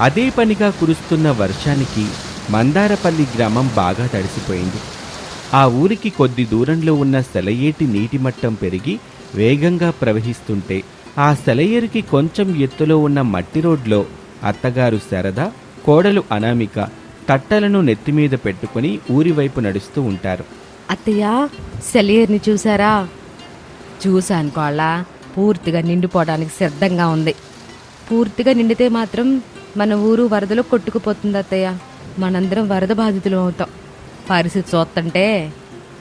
అదే పనిగా కురుస్తున్న వర్షానికి మందారపల్లి గ్రామం బాగా తడిసిపోయింది. ఆ ఊరికి కొద్ది దూరంలో ఉన్న సెలయేటి నీటి మట్టం పెరిగి వేగంగా ప్రవహిస్తుంటే ఆ సెలయేరుకి కొంచెం ఎత్తులో ఉన్న మట్టి రోడ్లో అత్తగారు శారద కోడలు అనామిక తట్టలను నెత్తిమీద పెట్టుకుని ఊరివైపు నడుస్తూ ఉంటారు. అత్తయ్య సెలయేరుని చూసారా చూశాను కోళ్ళ. పూర్తిగా నిండిపోవడానికి సిద్ధంగా ఉంది. పూర్తిగా నిండితే మాత్రం మన ఊరు వరదలో కొట్టుకుపోతుంది అత్తయ్య. మనందరం వరద బాధితులు అవుతాం. పరిస్థితి చూస్తుంటే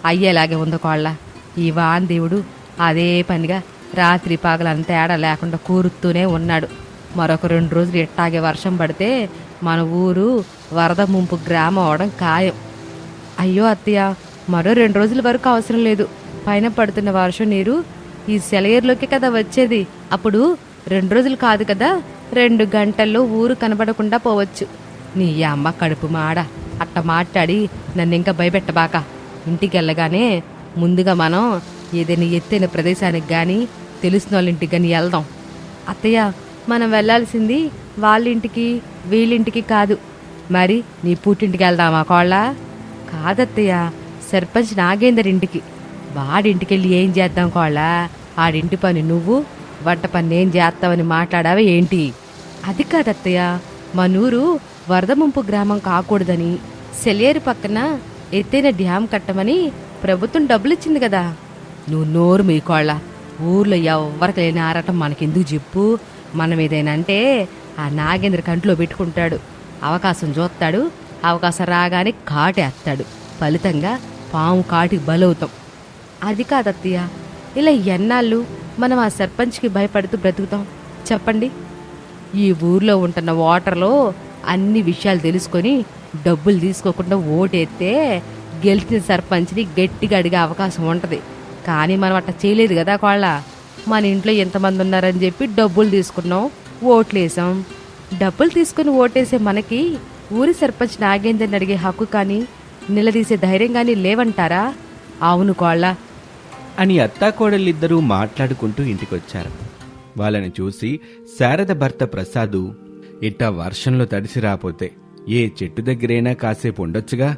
అయ్యేలాగే ఉంది కోళ్ళ. ఈ వాన్ దేవుడు అదే పనిగా రాత్రి పగలంత తేడా లేకుండా కూరుతూనే ఉన్నాడు. మరొక రెండు రోజులు ఎట్టాగే వర్షం పడితే మన ఊరు వరద ముంపు గ్రామం అవడం ఖాయం. అయ్యో అత్తయ్య మరో రెండు రోజుల వరకు అవసరం లేదు. పైన పడుతున్న వర్షం నీరు ఈ సెలయేరులోకి కదా వచ్చేది. అప్పుడు రెండు రోజులు కాదు కదా రెండు గంటల్లో ఊరు కనబడకుండా పోవచ్చు. నీ అమ్మ కడుపు మాడ. అట్ట మాట్లాడి నన్ను ఇంకా భయపెట్టబాక. ఇంటికి వెళ్ళగానే ముందుగా మనం ఏదైనా ఎత్తైన ప్రదేశానికి కానీ తెలిసిన వాళ్ళ ఇంటికి కానీ వెళ్దాం. అత్తయ్య మనం వెళ్ళాల్సింది వాళ్ళ ఇంటికి వీళ్ళింటికి కాదు. మరి నీ పుట్టింటికి వెళ్దామా కోళ్ళ? కాదత్తయ్య సర్పంచ్ నాగేందర్ ఇంటికి. వాడింటికి వెళ్ళి ఏం చేద్దాం కోళ్ళ? ఆడింటి పని నువ్వు వంట పని ఏం చేస్తావని మాట్లాడావా ఏంటి? అది కాదత్తయ్య. మనూరు వరద ముంపు గ్రామం కాకూడదని సెలియరు పక్కన ఎత్తైన డ్యామ్ కట్టమని ప్రభుత్వం డబ్బులు ఇచ్చింది కదా. నువ్వు నోరు మీ కోళ్ళ ఊర్లో ఎవ్వరికి లేని ఆరాటం మనకెందుకు చెప్పు? మనం ఏదైనా అంటే ఆ నాగేంద్ర కంట్లో పెట్టుకుంటాడు. అవకాశం చూస్తాడు. అవకాశం రాగానే కాటేస్తాడు ఫలితంగా పాము కాటికి బలవుతాం. అది కాదత్తయ్య. ఇలా ఎన్నాళ్ళు మనం ఆ సర్పంచ్కి భయపడుతూ బ్రతుకుతాం. చెప్పండి. ఈ ఊర్లో ఉంటున్న వాటర్లో అన్ని విషయాలు తెలుసుకొని డబ్బులు తీసుకోకుండా ఓటేస్తే గెలిచిన సర్పంచ్ని గట్టిగా అడిగే అవకాశం ఉంటుంది. కానీ మనం అట్లా చేయలేదు కదా కోళ్ళ. మన ఇంట్లో ఎంతమంది ఉన్నారని చెప్పి డబ్బులు తీసుకున్నాం ఓట్లేసాం. డబ్బులు తీసుకుని ఓటేసే మనకి ఊరి సర్పంచ్ నాగేందర్ని అడిగే హక్కు కానీ నిలదీసే ధైర్యం కానీ లేవంటారా? అవును కోళ్ళ. అని అత్తాకోడలిద్దరూ మాట్లాడుకుంటూ ఇంటికొచ్చారు. వాళ్ళని చూసి శారద భర్త ప్రసాదు ఇట్టా వర్షంలో తడిసి రాపోతే ఏ చెట్టు దగ్గరైనా కాసేపు ఉండొచ్చుగా?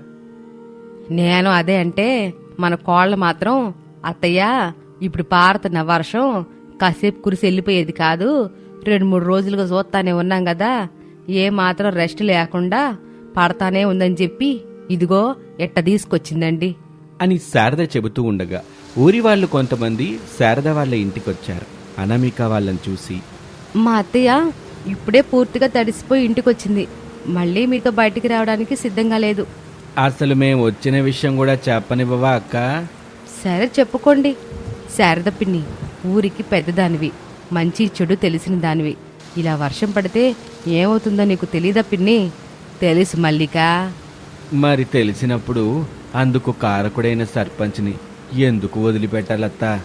నేను అదే అంటే మన కోళ్ళ మాత్రం అత్తయ్య ఇప్పుడు పారుతున్న వర్షం కాసేపు కురిసి వెళ్ళిపోయేది కాదు రెండు మూడు రోజులుగా చూస్తానే ఉన్నాం కదా ఏ మాత్రం రెస్ట్ లేకుండా పడతానే ఉందని చెప్పి ఇదిగో ఎట్ట తీసుకొచ్చిందండి. అని శారద చెబుతూ ఉండగా ఊరి వాళ్ళు కొంతమంది శారద వాళ్ళ ఇంటికొచ్చారు. అనామిక వాళ్ళని చూసి మా అత్తయ్య ఇప్పుడే పూర్తిగా తడిసిపోయి ఇంటికొచ్చింది. మళ్ళీ మీతో బయటికి రావడానికి సిద్ధంగా లేదు. అసలు మేము వచ్చిన విషయం కూడా చెప్పనివ్వవా అక్క? సరే చెప్పుకోండి. శారద పిన్ని ఊరికి పెద్దదానివి మంచి చెడు తెలిసిన దానివి. ఇలా వర్షం పడితే ఏమవుతుందో నీకు తెలీదా పిన్ని? తెలుసు మల్లిక. మరి తెలిసినప్పుడు అందుకు కారకుడైన సర్పంచ్ని ఎందుకు వదిలిపెట్టాలత్తా?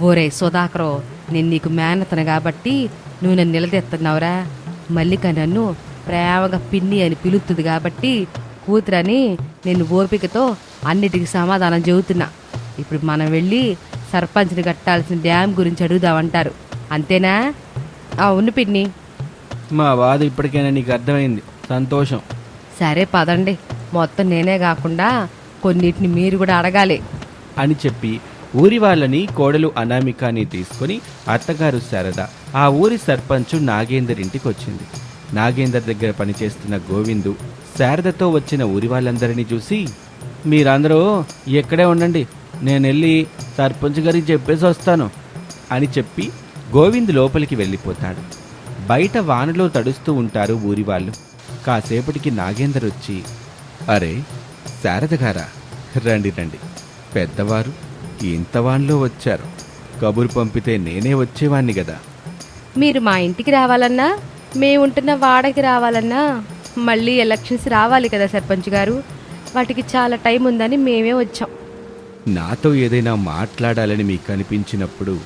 ఓరే సుధాకరో నేను నీకు మేనతను కాబట్టి నువ్వు నన్ను నిలదెత్తున్నావురా మల్లిక నన్ను ప్రేమగా పిన్ని అని పిలుస్తుంది కాబట్టి కూతురని నేను ఓపికతో అన్నిటికీ సమాధానం చెబుతున్నా. ఇప్పుడు మనం వెళ్ళి సర్పంచ్ని కట్టాల్సిన డ్యామ్ గురించి అడుగుదామంటారు. అంతేనా? అవును పిన్ని. మా బాధ ఇప్పటికైనా నీకు అర్థమైంది. సంతోషం. సరే పదండి. మొత్తం నేనే కాకుండా కొన్నిటిని మీరు కూడా అడగాలి. అని చెప్పి ఊరి వాళ్ళని కోడలు అనామికాని తీసుకుని అత్తగారు శారద ఆ ఊరి సర్పంచు నాగేందర్ ఇంటికి వచ్చింది. నాగేందర్ దగ్గర పనిచేస్తున్న గోవిందు శారదతో వచ్చిన ఊరి వాళ్ళందరినీ చూసి మీరందరూ ఎక్కడే ఉండండి నేను వెళ్ళి సర్పంచ్ గారికి చెప్పేసి వస్తాను అని చెప్పి గోవింద్ లోపలికి వెళ్ళిపోతాడు. బయట వానలో తడుస్తూ ఉంటారు ఊరి వాళ్ళు. కాసేపటికి నాగేందర్ వచ్చి అరే శారద గారా రండి రండి. పెద్దవారు ఇంత వాన్లో వచ్చారు. కబురు పంపితే నేనే వచ్చేవాణ్ణి కదా మీరు మా ఇంటికి రావాలన్నా మేము ఉంటున్న వాడకి రావాలన్నా మళ్ళీ ఎలక్షన్స్ రావాలి కదా సర్పంచ్ గారు. వాటికి చాలా టైం ఉందని మేమే వచ్చాం. నాతో ఏదైనా మాట్లాడాలని మీకు అనిపించినప్పుడు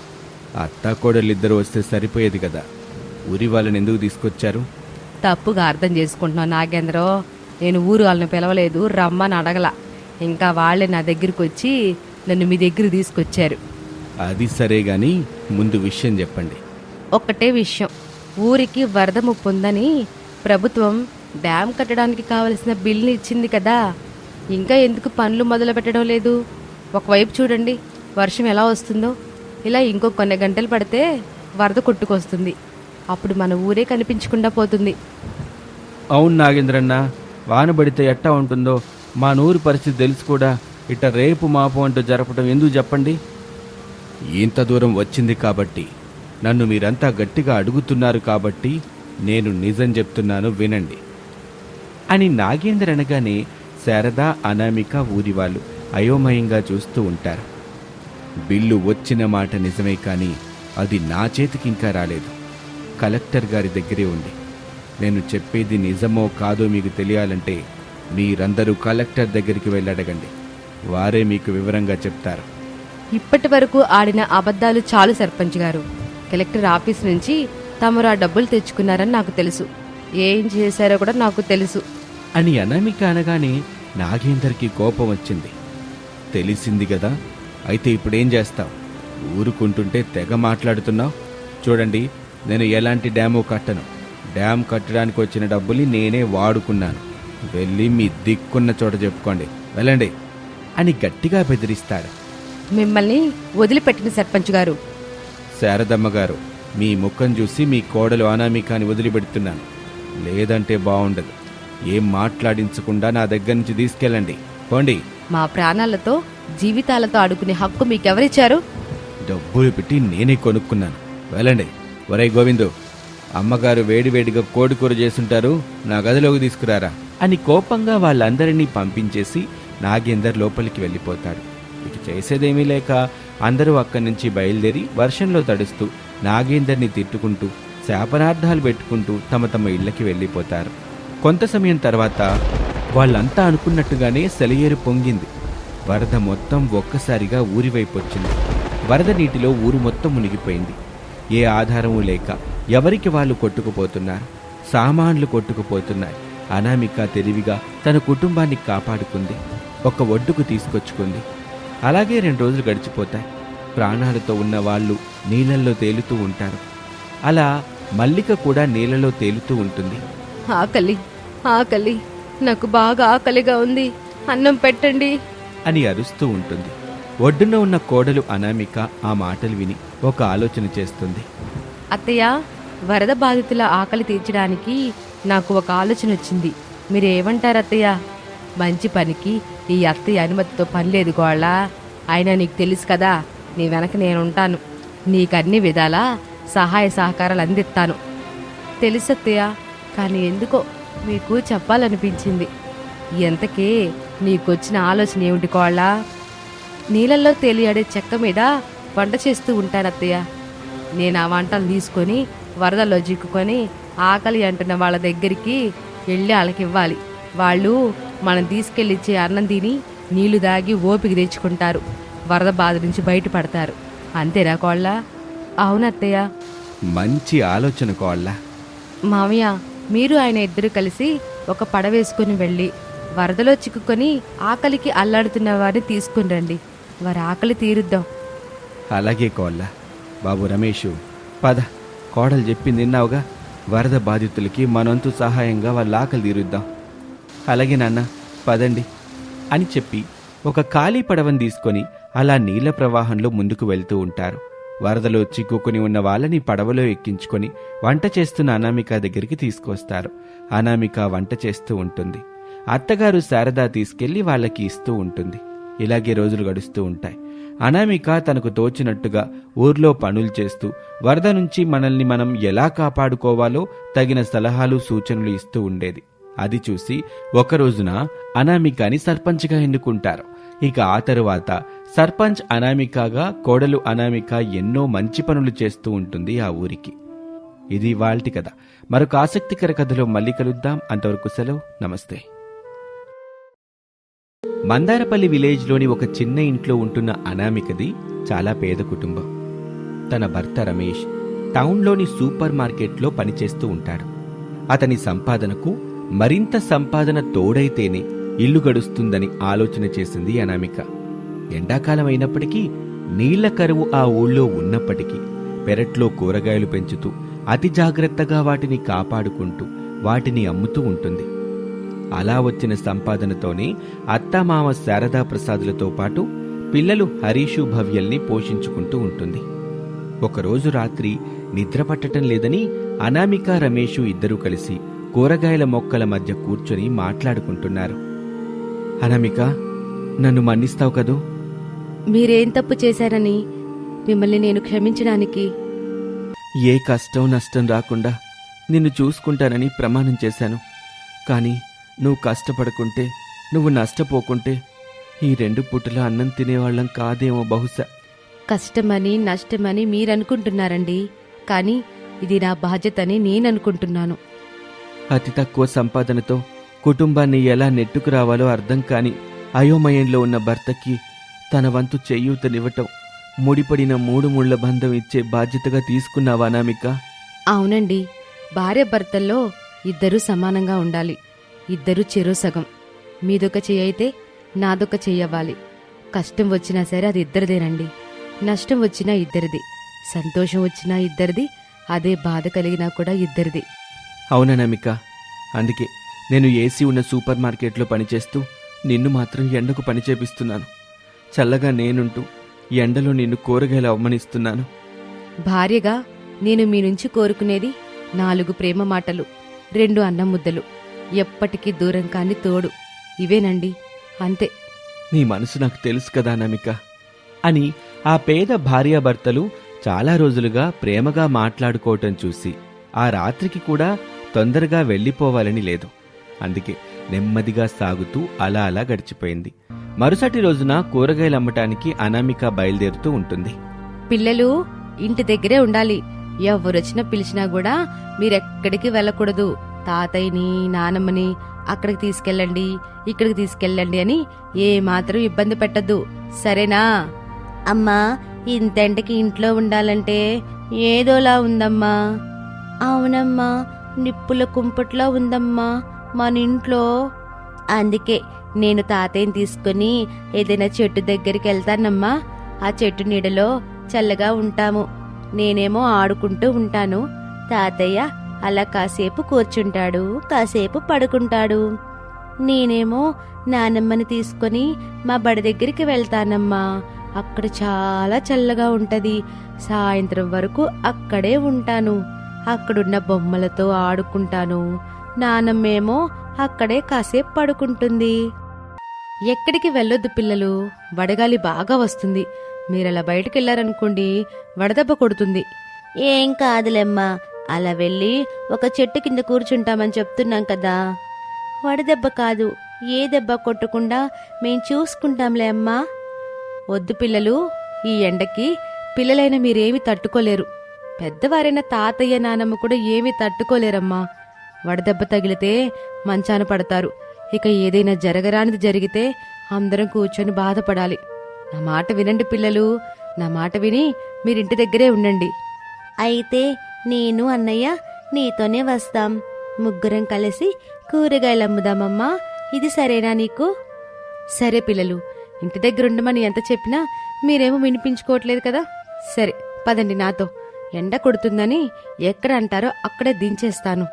అత్తాకోడలిద్దరూ వస్తే సరిపోయేది కదా. ఊరి వాళ్ళని ఎందుకు తీసుకొచ్చారు? తప్పుగా అర్థం చేసుకుంటున్నావు నాగేంద్రో. నేను ఊరు వాళ్ళని పిలవలేదు రమ్మని అడగల. ఇంకా వాళ్ళే నా దగ్గరికి వచ్చి నన్ను మీ దగ్గర తీసుకొచ్చారు. అది సరే గాని ముందు విషయం చెప్పండి. ఒక్కటే విషయం. ఊరికి వరద ముప్పు ఉందని ప్రభుత్వం డ్యామ్ కట్టడానికి కావలసిన బిల్లుని ఇచ్చింది కదా. ఇంకా ఎందుకు పనులు మొదలు పెట్టడం లేదు? ఒకవైపు చూడండి వర్షం ఎలా వస్తుందో. ఇలా ఇంకో కొన్ని గంటలు పడితే వరద కొట్టుకొస్తుంది. అప్పుడు మన ఊరే కనిపించకుండా పోతుంది. అవును నాగేంద్రన్న వాన పడితే ఎట్టా ఉంటుందో మా నూరి పరిస్థితి తెలుసు కూడా. ఇట్ట రేపు మాపు అంటూ జరపడం ఎందుకు చెప్పండి? ఇంత దూరం వచ్చింది కాబట్టి నన్ను మీరంతా గట్టిగా అడుగుతున్నారు కాబట్టి నేను నిజం చెప్తున్నాను వినండి. అని నాగేందర్ అనగానే శారద అనామిక ఊరి వాళ్ళు అయోమయంగా చూస్తూ ఉంటారు. బిల్లు వచ్చిన మాట నిజమే కానీ అది నా చేతికి ఇంకా రాలేదు. కలెక్టర్ గారి దగ్గరే ఉంది. నేను చెప్పేది నిజమో కాదో మీకు తెలియాలంటే మీరందరూ కలెక్టర్ దగ్గరికి వెళ్ళి అడగండి. వారే మీకు వివరంగా చెప్తారు. ఇప్పటి వరకు ఆడిన అబద్ధాలు చాలు సర్పంచ్ గారు. కలెక్టర్ ఆఫీస్ నుంచి తమరు ఆ డబ్బులు తెచ్చుకున్నారని నాకు తెలుసు. ఏం చేశారో కూడా నాకు తెలుసు. అని అనామిక అనగానే నాగేందర్కి కోపం వచ్చింది. తెలిసింది కదా అయితే ఇప్పుడేం చేస్తావు? ఊరుకుంటుంటే తెగ మాట్లాడుతున్నావు? చూడండి నేను ఎలాంటి డ్యాము కట్టను. డ్యామ్ కట్టడానికి వచ్చిన డబ్బుల్ని నేనే వాడుకున్నాను. వెళ్ళి మీ దిక్కున్న చోట చెప్పుకోండి. వెళ్ళండి. అని గట్టిగా బెదిరిస్తాడు. మిమ్మల్ని వదిలిపెట్టిన సర్పంచ్ గారు. శారదమ్మ గారు మీ ముఖం చూసి మీ కోడలు అనామికాని వదిలిపెడుతున్నాను. లేదంటే బాగుండదు ఏం మాట్లాడించకుండా నా దగ్గర నుంచి తీసుకెళ్ళండి. పోండి. మా ప్రాణాలతో జీవితాలతో ఆడుకునే హక్కు మీకెవరిచ్చారు? డబ్బులు పెట్టి నేనే కొనుక్కున్నాను. వెళ్ళండి. ఒరే గోవిందు అమ్మగారు వేడివేడిగా కోడి కూర చేసుంటారు. నా గదిలోకి తీసుకురారా? అని కోపంగా వాళ్ళందరినీ పంపించేసి నాగేందర్ లోపలికి వెళ్ళిపోతాడు. ఇక చేసేదేమీ లేక అందరూ అక్కడి నుంచి బయలుదేరి వర్షంలో తడుస్తూ నాగేందర్ని తిట్టుకుంటూ శాపనార్థాలు పెట్టుకుంటూ తమ తమ ఇళ్ళకి వెళ్ళిపోతారు. కొంత సమయం తర్వాత వాళ్ళంతా అనుకున్నట్టుగానే సెలయేరు పొంగింది. వరద మొత్తం ఒక్కసారిగా ఊరివైపు వచ్చింది. వరద నీటిలో ఊరు మొత్తం మునిగిపోయింది. ఏ ఆధారము లేక ఎవరికి వాళ్ళు కొట్టుకుపోతున్నారు? సామాన్లు కొట్టుకుపోతున్నాయి. అనామిక తెలివిగా తన కుటుంబాన్ని కాపాడుకుంది. ఒక ఒడ్డుకు తీసుకొచ్చుకుంది. అలాగే రెండు రోజులు గడిచిపోతాయి. ప్రాణాలతో ఉన్న వాళ్ళు నీళ్ళల్లో తేలుతూ ఉంటారు. అలా మల్లిక కూడా నీళ్ళలో తేలుతూ ఉంటుంది. ఆకలి ఆకలి. నాకు బాగా ఆకలిగా ఉంది. అన్నం పెట్టండి. అని అరుస్తూ ఉంటుంది. ఒడ్డున ఉన్న కోడలు అనామిక ఆ మాటలు విని ఒక ఆలోచన చేస్తుంది. అత్తయ్య వరద బాధితుల ఆకలి తీర్చడానికి నాకు ఒక ఆలోచన వచ్చింది. మీరేమంటారు అత్తయ్య మంచి పనికి ఈ అత్తయ్య అనుమతితో పని లేదు గోళ్ళ. అయినా నీకు తెలుసు కదా నీ వెనక నేనుంటాను. నీకు అన్ని విధాలా సహాయ సహకారాలు అందిస్తాను. తెలుసు అత్తయ్య కానీ ఎందుకో మీకు చెప్పాలనిపించింది. ఎంతకీ నీకొచ్చిన ఆలోచన ఏమిటి కోళ్ళ నీళ్ళల్లో తేలియాడే చెక్క మీద వంట చేస్తూ ఉంటానత్తయ్య. నేను ఆ వంటలు తీసుకొని వరదలో చిక్కుకొని ఆకలి అంటున్న వాళ్ళ దగ్గరికి వెళ్ళి వాళ్ళకి ఇవ్వాలి. వాళ్ళు మనం తీసుకెళ్ళి ఇచ్చే అన్నం తిని నీళ్ళు దాగి ఓపిక తెచ్చుకుంటారు. వరద బాధ నుంచి బయటపడతారు. అంతేనా కోళ్ళ? అవునత్తయ్య. మంచి ఆలోచన కోళ్ళ. మామయ్య మీరు ఆయన ఇద్దరు కలిసి ఒక పడవేసుకుని వెళ్ళి వరదలో చిక్కుకొని ఆకలికి అల్లాడుతున్న వారిని తీసుకుని రండి. వారి ఆకలి తీరుద్దాం. అలాగే కోళ్ళ. బాబు రమేషు పద. కోడలు చెప్పింది విన్నావుగా వరద బాధితులకి మనంతు సహాయంగా వాళ్ళ ఆకలి తీరుద్దాం. అలాగే నాన్న పదండి అని చెప్పి ఒక ఖాళీ పడవని తీసుకొని అలా నీళ్ళ ప్రవాహంలో ముందుకు వెళ్తూ ఉంటారు. వరదలో చిక్కుకుని ఉన్న వాళ్ళని పడవలో ఎక్కించుకొని వంట చేస్తున్న అనామిక దగ్గరికి తీసుకొస్తారు. అనామిక వంట చేస్తూ ఉంటుంది. అత్తగారు శారదా తీసుకెళ్ళి వాళ్ళకి ఇస్తూ ఉంటుంది. ఇలాగే రోజులు గడుస్తూ ఉంటాయి. అనామిక తనకు తోచినట్టుగా ఊర్లో పనులు చేస్తూ వరద నుంచి మనల్ని మనం ఎలా కాపాడుకోవాలో తగిన సలహాలు సూచనలు ఇస్తూ ఉండేది. అది చూసి ఒక రోజున అనామికాని సర్పంచ్గా ఎన్నుకుంటారు. ఇక ఆ తరువాత సర్పంచ్ అనామికగా కోడలు అనామిక ఎన్నో మంచి పనులు చేస్తూ ఉంటుంది ఆ ఊరికి. ఇది వాళ్ళ కథ. మరొక ఆసక్తికర కథలో మళ్ళీ కలుద్దాం. అంతవరకు సెలవు. నమస్తే. మందారపల్లి విలేజ్లోని ఒక చిన్న ఇంట్లో ఉంటున్న అనామికది చాలా పేద కుటుంబం. తన భర్త రమేష్ టౌన్లోని సూపర్ మార్కెట్లో పనిచేస్తూ ఉంటాడు. అతని సంపాదనకు మరింత సంపాదన తోడైతేనే ఇల్లు గడుస్తుందని ఆలోచన చేసింది అనామిక. ఎండాకాలం అయినప్పటికీ నీళ్ళ కరువు ఆ ఊళ్ళో ఉన్నప్పటికీ పెరట్లో కూరగాయలు పెంచుతూ అతి జాగ్రత్తగా వాటిని కాపాడుకుంటూ వాటిని అమ్ముతూ ఉంటుంది. అలా వచ్చిన సంపాదనతోనే అత్తమామ శారదా ప్రసాదులతో పాటు పిల్లలు హరీషు భవ్యల్ని పోషించుకుంటూ ఉంటుంది. ఒకరోజు రాత్రి నిద్ర పట్టటం లేదని అనామిక రమేషు ఇద్దరూ కలిసి కూరగాయల మొక్కల మధ్య కూర్చొని మాట్లాడుకుంటున్నారు. అనామిక నన్ను మన్నిస్తావు కదూ? మీరేం తప్పు చేశారని మిమ్మల్ని నేను క్షమించడానికి? ఏ కష్టం నష్టం రాకుండా నిన్ను చూసుకుంటానని ప్రమాణం చేశాను. కానీ నువ్వు కష్టపడకుంటే నువ్వు నష్టపోకుంటే ఈ రెండు పూటల అన్నం తినేవాళ్ళం కాదేమో బహుశా. కష్టమని నష్టమని మీరనుకుంటున్నారండి. కానీ ఇది నా బాధ్యత అని నేననుకుంటున్నాను. అతి తక్కువ సంపాదనతో కుటుంబాన్ని ఎలా నెట్టుకు రావాలో అర్థం కాని అయోమయంలో ఉన్న భర్తకి తన వంతు చేయూతనివ్వటం ముడిపడిన మూడు ముళ్ళ బంధం ఇచ్చే బాధ్యతగా తీసుకున్నావా అనామిక? అవునండి. భార్య భర్తల్లో ఇద్దరూ సమానంగా ఉండాలి. ఇద్దరూ చెరో సగం. మీదొక చెయ్యి అయితే నాదొక చెయ్యవ్వాలి కష్టం వచ్చినా సరే అది ఇద్దరిదేనండి నష్టం వచ్చినా ఇద్దరిది. సంతోషం వచ్చినా ఇద్దరిది. అదే బాధ కలిగినా కూడా ఇద్దరిది. అవుననామిక అందుకే నేను ఏసీ ఉన్న సూపర్ మార్కెట్లో పనిచేస్తూ నిన్ను మాత్రం ఎండకు పని చేపిస్తున్నాను. చల్లగా నేనుంటూ ఎండలో నిన్ను కూరగాయలు అవమానిస్తున్నాను. భార్యగా నేను మీ నుంచి కోరుకునేది నాలుగు ప్రేమ మాటలు రెండు అన్నం ముద్దలు ఎప్పటికీ దూరం కాని తోడు. ఇవేనండి. అంతే. నీ మనసు నాకు తెలుసు కదా నమిక. అని ఆ పేద భార్యాభర్తలు చాలా రోజులుగా ప్రేమగా మాట్లాడుకోవటం చూసి ఆ రాత్రికి కూడా తొందరగా వెళ్ళిపోవాలని లేదు. అందుకే నెమ్మదిగా సాగుతూ అలా అలా గడిచిపోయింది. మరుసటి రోజున కూరగాయలు అమ్మటానికి అనామిక బయలుదేరుతూ ఉంటుంది. పిల్లలు ఇంటి దగ్గరే ఉండాలి. ఎవరొచ్చినా పిలిచినా కూడా మీరెక్కడికి వెళ్ళకూడదు. తాతయ్యని నానమ్మని అక్కడికి తీసుకెళ్ళండి ఇక్కడికి తీసుకెళ్ళండి అని ఏ మాత్రం ఇబ్బంది పెట్టద్దు. సరేనా? అమ్మా ఇంతెంటకి ఇంట్లో ఉండాలంటే ఏదోలా ఉందమ్మా. అవునమ్మా నిప్పుల కుంపట్లో ఉందమ్మా మన ఇంట్లో. అందుకే నేను తాతయ్యని తీసుకుని ఏదైనా చెట్టు దగ్గరికి వెళ్తానమ్మా. ఆ చెట్టు నీడలో చల్లగా ఉంటాము. నేనేమో ఆడుకుంటూ ఉంటాను. తాతయ్య అలా కాసేపు కూర్చుంటాడు కాసేపు పడుకుంటాడు. నేనేమో నానమ్మని తీసుకొని మా బడి దగ్గరికి వెళ్తానమ్మా. అక్కడ చాలా చల్లగా ఉంటది. సాయంత్రం వరకు అక్కడే ఉంటాను. అక్కడున్న బొమ్మలతో ఆడుకుంటాను. నానమ్మేమో అక్కడే కాసేపు పడుకుంటుంది. ఎక్కడికి వెళ్ళొద్దు పిల్లలు? వడగాలి బాగా వస్తుంది. మీరలా బయటకెళ్ళారనుకోండి వడదెబ్బ కొడుతుంది. ఏం కాదులేమ్మా. అలా వెళ్ళి ఒక చెట్టు కింద కూర్చుంటామని చెప్తున్నాం కదా. వడదెబ్బ కాదు ఏ దెబ్బ కొట్టకుండా మేం చూసుకుంటాంలే అమ్మా. వద్దు పిల్లలు ఈ ఎండకి పిల్లలైన మీరేమి తట్టుకోలేరు. పెద్దవారైన తాతయ్య నానమ్మ కూడా ఏమీ తట్టుకోలేరమ్మా. వడదెబ్బ తగిలితే మంచాన పడతారు. ఇక ఏదైనా జరగరానిది జరిగితే అందరం కూర్చొని బాధపడాలి. నా మాట వినండి పిల్లలు నా మాట విని మీరింటి దగ్గరే ఉండండి. అయితే నేను అన్నయ్య నీతోనే వస్తాం. ముగ్గురం కలిసి కూరగాయలు అమ్ముదామమ్మా. ఇది సరేనా నీకు? సరే పిల్లలు ఇంటి దగ్గర ఉండమని ఎంత చెప్పినా మీరేమో వినిపించుకోవట్లేదు కదా? సరే పదండి నాతో. ఎండ కొడుతుందని ఎక్కడ అంటారో అక్కడే దించేస్తాను.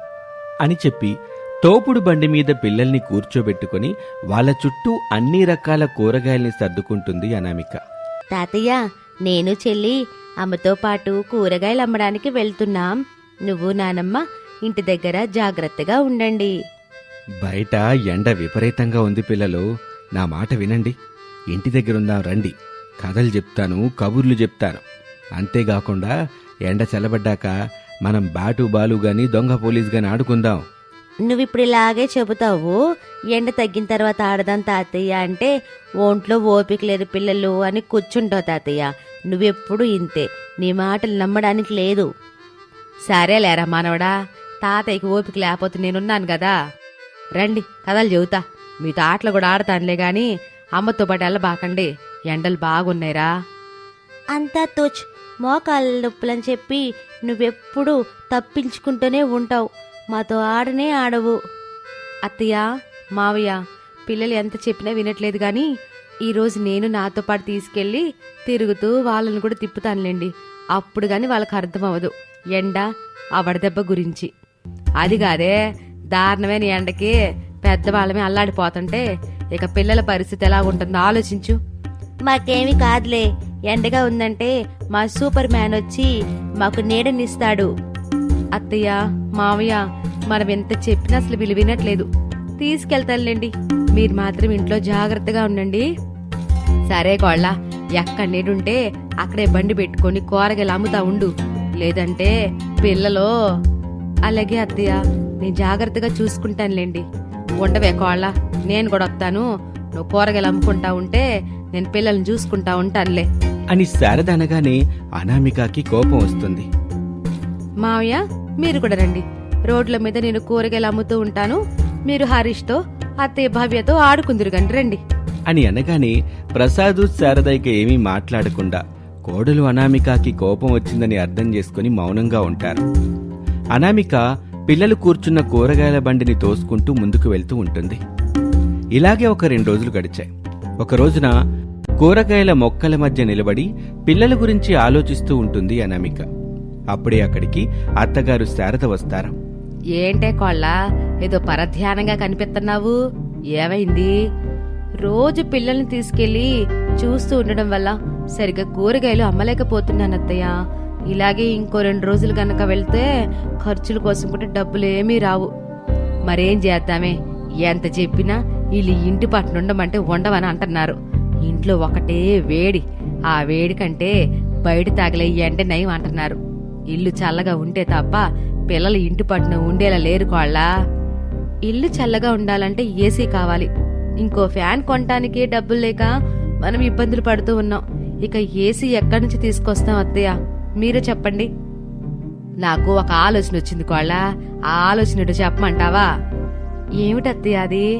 అని చెప్పి తోపుడు బండి మీద పిల్లల్ని కూర్చోబెట్టుకొని వాళ్ళ చుట్టూ అన్ని రకాల కూరగాయల్ని సర్దుకుంటుంది అనామిక. తాతయ్య నేను చెల్లి అమ్మతో పాటు కూరగాయలు అమ్మడానికి వెళ్తున్నాం. నువ్వు నానమ్మ ఇంటి దగ్గర జాగ్రత్తగా ఉండండి. బయట ఎండ విపరీతంగా ఉంది పిల్లలు. నా మాట వినండి. ఇంటి దగ్గరుందాం రండి. కథలు చెప్తాను కబుర్లు చెప్తాను. అంతేకాకుండా ఎండ చల్లబడ్డాక మనం బాటు బాలు గాని దొంగ పోలీస్ గాని ఆడుకుందాం. నువ్విప్పుడు ఇలాగే చెబుతావు ఎండ తగ్గిన తర్వాత ఆడదాం తాతయ్య అంటే ఒంట్లో ఓపిక లేదు పిల్లలు అని కూర్చుంటావు తాతయ్య. నువ్వెప్పుడు ఇంతే. నీ మాటలు నమ్మడానికి లేదు. సరేలేరా మానవడా తాతయ్యకి ఓపిక లేకపోతే నేనున్నాను కదా రండి కథలు చెబుతా. మీతో ఆటలు కూడా ఆడతానులే గాని అమ్మతో పాటు వెళ్ళబాకండి. ఎండలు బాగున్నాయిరా. అంతా తోచ్ మోకాళ్ళ నొప్పులని చెప్పి నువ్వెప్పుడు తప్పించుకుంటూనే ఉంటావు. మాతో ఆడనే ఆడవు. అత్తయ్య మావయ్య పిల్లలు ఎంత చెప్పినా వినట్లేదు కానీ ఈరోజు నేను నాతో పాటు తీసుకెళ్ళి తిరుగుతూ వాళ్ళని కూడా తిప్పుతానులేండి. అప్పుడు గాని వాళ్ళకి అర్థం అవ్వదు ఎండ ఆ వడదెబ్బ గురించి. అది కాదే దారుణమైన ఎండకి. పెద్దవాళ్ళమే అల్లాడిపోతుంటే ఇక పిల్లల పరిస్థితి ఎలా ఉంటుందో ఆలోచించు. మాకేమి కాదులే. ఎండగా ఉందంటే మా సూపర్ మ్యాన్ వచ్చి మాకు నీడనిస్తాడు. అత్తయ్య మావయ్య మనం ఎంత చెప్పినా అసలు విలువ వినట్లేదు తీసుకెళ్తానులేండి. మీరు మాత్రం ఇంట్లో జాగ్రత్తగా ఉండండి. సరే కోళ్ళ ఎక్కడ నీడుంటే అక్కడే బండి పెట్టుకొని కూరగాయలు అమ్ముతా ఉండు. లేదంటే పిల్లలు అలాగే అత్తయ్య నేను జాగ్రత్తగా చూసుకుంటానులేండి. ఉండవే కోళ్ళ నేను కూడా వస్తాను. నువ్వు కూరగాయలు అమ్ముకుంటా ఉంటే నేను పిల్లల్ని చూసుకుంటా ఉంటానులే. అని శారద అనగానే అనామికకి కోపం వస్తుంది. మావయ్య మీరు కూడా రండి. రోడ్ల మీద నేను కూరగాయలు అమ్ముతూ ఉంటాను. మీరు హరీష్తో అత్తయ్య భవ్యతో ఆడుకుందరు కండి రండి. అని అనగానే ప్రసాదు శారద ఏమీ మాట్లాడకుండా కోడలు అనామికకి కోపం వచ్చిందని అర్థం చేసుకుని మౌనంగా ఉంటారు. అనామిక పిల్లలు కూర్చున్న కూరగాయల బండిని తోసుకుంటూ ముందుకు వెళ్తూ ఉంటుంది. ఇలాగే ఒక రెండు రోజులు గడిచాయి. ఒక రోజున కూరగాయల మొక్కల మధ్య నిలబడి పిల్లల గురించి ఆలోచిస్తూ ఉంటుంది అనామిక. అప్పుడే అక్కడికి అత్తగారు శారద వస్తారు. ఏంటే కోళ్ళ? ఏదో పరధ్యానంగా కనిపిస్తున్నావు? ఏమైంది? రోజు పిల్లల్ని తీసుకెళ్ళి చూస్తూ ఉండడం వల్ల సరిగ్గా కూరగాయలు అమ్మలేకపోతున్నానత్తయ్య. ఇలాగే ఇంకో రెండు రోజులు గనక వెళ్తే ఖర్చుల కోసం కూడా డబ్బులేమీ రావు. మరేం చేద్దామే? ఎంత చెప్పినా వీళ్ళు ఇంటి పట్టున ఉండమంటే ఉండవని అంటున్నారు. ఇంట్లో ఒకటే వేడి. ఆ వేడి కంటే బయట తగిలే నయం అంటున్నారు. ఇల్లు చల్లగా ఉంటే తప్ప పిల్లలు ఇంటి పట్టున ఉండేలా లేరు కోళ్ళ. ఇల్లు చల్లగా ఉండాలంటే ఏసీ కావాలి. ఇంకో ఫ్యాన్ కొనటానికి డబ్బులు లేక మనం ఇబ్బందులు పడుతూ ఉన్నాం. ఇక ఏసీ ఎక్కడి నుంచి తీసుకొస్తాం అత్తయ్య? మీరే చెప్పండి. నాకు ఒక ఆలోచన వచ్చింది కోళ్ళ. ఆ ఆలోచన చెప్పమంటావా? ఏమిటత్తయ్య అది?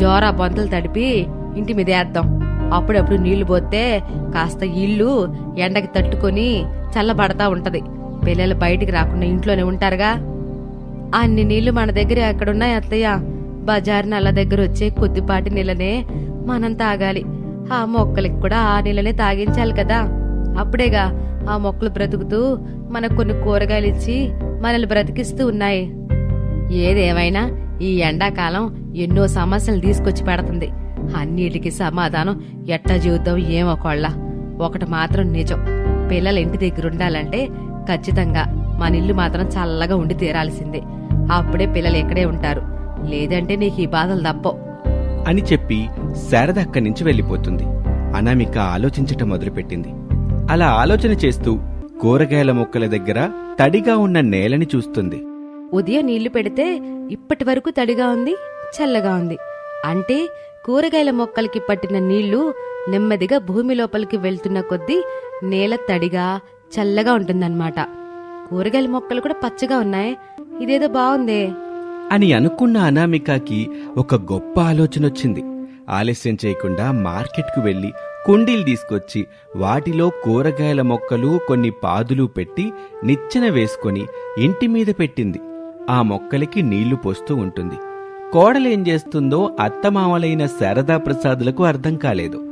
జోరా బొంతలు తడిపి ఇంటి మీద వేద్దాం అప్పుడప్పుడు నీళ్ళు పోతే కాస్త ఇల్లు ఎండకి తట్టుకొని చల్లబడతా ఉంటది. పిల్లలు బయటికి రాకుండా ఇంట్లోనే ఉంటారుగా? అన్ని నీళ్ళు మన దగ్గర ఎక్కడున్నాయి అత్తయ్య. బజార్ నల్ల దగ్గర వచ్చే కొద్దిపాటి నీళ్ళనే మనం తాగాలి. ఆ మొక్కలకి కూడా ఆ నీళ్ళనే తాగించాలి కదా. అప్పుడేగా ఆ మొక్కలు బ్రతుకుతూ మనకు కొన్ని కూరగాయలు ఇచ్చి మనల్ని బ్రతికిస్తూ ఉన్నాయి. ఏదేమైనా ఈ ఎండాకాలం ఎన్నో సమస్యలు తీసుకొచ్చి పెడుతుంది. అన్నిటికీ సమాధానం ఎట్టా జీవితం ఏమో కొళ్ళ. ఒకటి మాత్రం నిజం. పిల్లలు ఇంటి దగ్గర ఉండాలంటే ఖచ్చితంగా. మన ఇల్లు మాత్రం చల్లగా ఉండి తీరాల్సిందే. అప్పుడే పిల్లలు ఎక్కడే ఉంటారు. లేదంటే నీకు ఈ బాధలు తప్పవు. అని చెప్పి శారద అక్కడి నుంచి వెళ్ళిపోతుంది. అనామిక ఆలోచించటం మొదలుపెట్టింది. అలా ఆలోచన చేస్తూ కూరగాయల మొక్కల దగ్గర తడిగా ఉన్న నేలని చూస్తుంది. ఉదయం నీళ్ళు పెడితే ఇప్పటి వరకు తడిగా ఉంది చల్లగా ఉంది. అంటే కూరగాయల మొక్కలకి పట్టిన నీళ్ళు నెమ్మదిగా భూమి లోపలికి వెళ్తున్న కొద్దీ నేల తడిగా చల్లగా ఉంటుందన్నమాట. కూరగాయల మొక్కలు కూడా పచ్చగా ఉన్నాయి. ఇదేదో బాగుందే. అని అనుకున్న అనామికకి ఒక గొప్ప ఆలోచన వచ్చింది. ఆలస్యం చేయకుండా మార్కెట్కు వెళ్ళి కుండీలు తీసుకొచ్చి వాటిలో కూరగాయల మొక్కలు కొన్ని పాదులు పెట్టి నిచ్చెన వేసుకొని ఇంటి మీద పెట్టింది. ఆ మొక్కలకి నీళ్ళు పోస్తూ ఉంటుంది. కోడలేం చేస్తుందో అత్తమామలైన శారదాప్రసాదులకు అర్థం కాలేదు.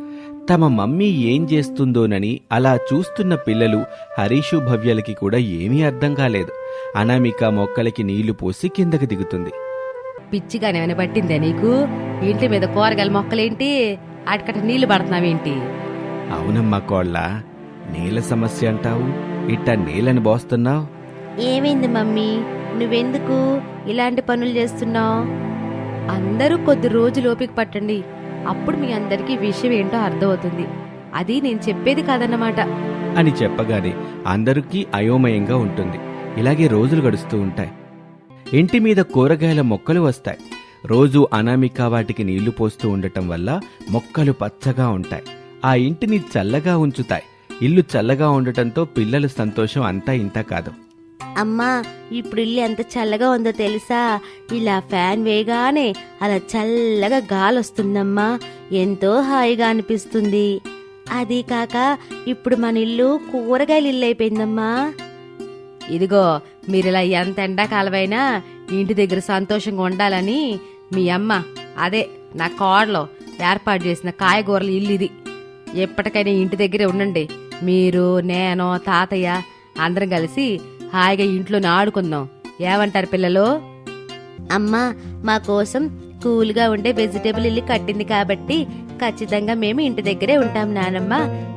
తమ మమ్మీ ఏం చేస్తుందోనని అలా చూస్తున్న పిల్లలు హరీషు భవ్యలకి కూడా ఏమీ అర్థం కాలేదు. అనామిక మొక్కలకి నీళ్ళు పోసి కిందకి దిగుతుంది. పిచ్చిగానే ఏమైనా పట్టిందే నీకు? ఇంటి మీద కూరగాయల మొక్కలేంటి? అటుకట నీళ్ళు పడుతున్నావేంటి? అవునమ్మా కోళ్ళ నీళ్ళ సమస్య అంటావు? ఇట్ట నీళ్ళని బోస్తున్నావు? ఏమైంది మమ్మీ? నువ్వెందుకు ఇలాంటి పనులు చేస్తున్నావు? అందరూ కొద్ది రోజులు ఓపిక పట్టండి. అప్పుడు మీ అందరికీ విషయం ఏంటో అర్థమవుతుంది. అది నేను చెప్పేది కాదన్నమాట. అని చెప్పగానే అందరికీ అయోమయంగా ఉంటుంది. ఇలాగే రోజులు గడుస్తూ ఉంటాయి. ఇంటి మీద కూరగాయల మొక్కలు వస్తాయి. రోజు అనామిక వాటికి నీళ్ళు పోస్తూ ఉండటం వల్ల మొక్కలు పచ్చగా ఉంటాయి. ఆ ఇంటిని చల్లగా ఉంచుతాయి. ఇల్లు చల్లగా ఉండటంతో పిల్లల సంతోషం అంతా ఇంత కాదు. అమ్మా ఇప్పుడు ఇల్లు ఎంత చల్లగా ఉందో తెలుసా? ఇలా ఫ్యాన్ వేయగానే అలా చల్లగా గాలి వస్తుందమ్మా ఎంతో హాయిగా అనిపిస్తుంది. అది కాక ఇప్పుడు మన ఇల్లు కూరగాయలు ఇల్లు అయిపోయిందమ్మా. ఇదిగో మీరిలా ఎంత ఎండాకాలమైనా ఇంటి దగ్గర సంతోషంగా ఉండాలని మీ అమ్మ అదే నా కోడలో ఏర్పాటు చేసిన కాయగూరల ఇల్లు ఇది. ఎప్పటికైనా ఇంటి దగ్గరే ఉండండి. మీరు నేను తాతయ్య అందరం కలిసి హాయిగా ఇంట్లోనే ఆడుకుందాం. ఏమంటారు పిల్లలు? అమ్మా మా కోసం కూల్గా ఉండే వెజిటేబుల్ ఇల్లు కట్టింది కాబట్టి ఖచ్చితంగా మేము ఇంటి దగ్గరే ఉంటాం నానమ్మ.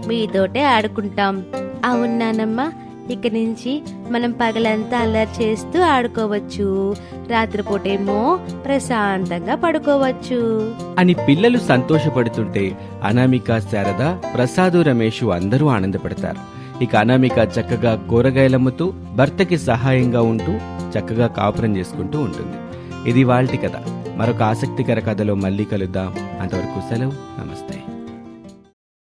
మీతోటే ఆడుకుంటాం. అవును నానమ్మ ఇక నుంచి మనం పగలంతా అల్లరి చేస్తూ ఆడుకోవచ్చు. రాత్రిపూటేమో ప్రశాంతంగా పడుకోవచ్చు. అని పిల్లలు సంతోషపడుతుంటే అనామిక శారద ప్రసాదు రమేష్ అందరూ ఆనందపడతారు. ఇక అనామిక చక్కగా కూరగాయలమ్ముతూ భర్తకి సహాయంగా ఉంటూ చక్కగా కాపురం చేసుకుంటూ ఉంటుంది. ఇది వాళ్ళటి కథ. మరొక ఆసక్తికర కథలో మళ్ళీ కలుద్దాం. అంతవరకు సెలవు. నమస్తే.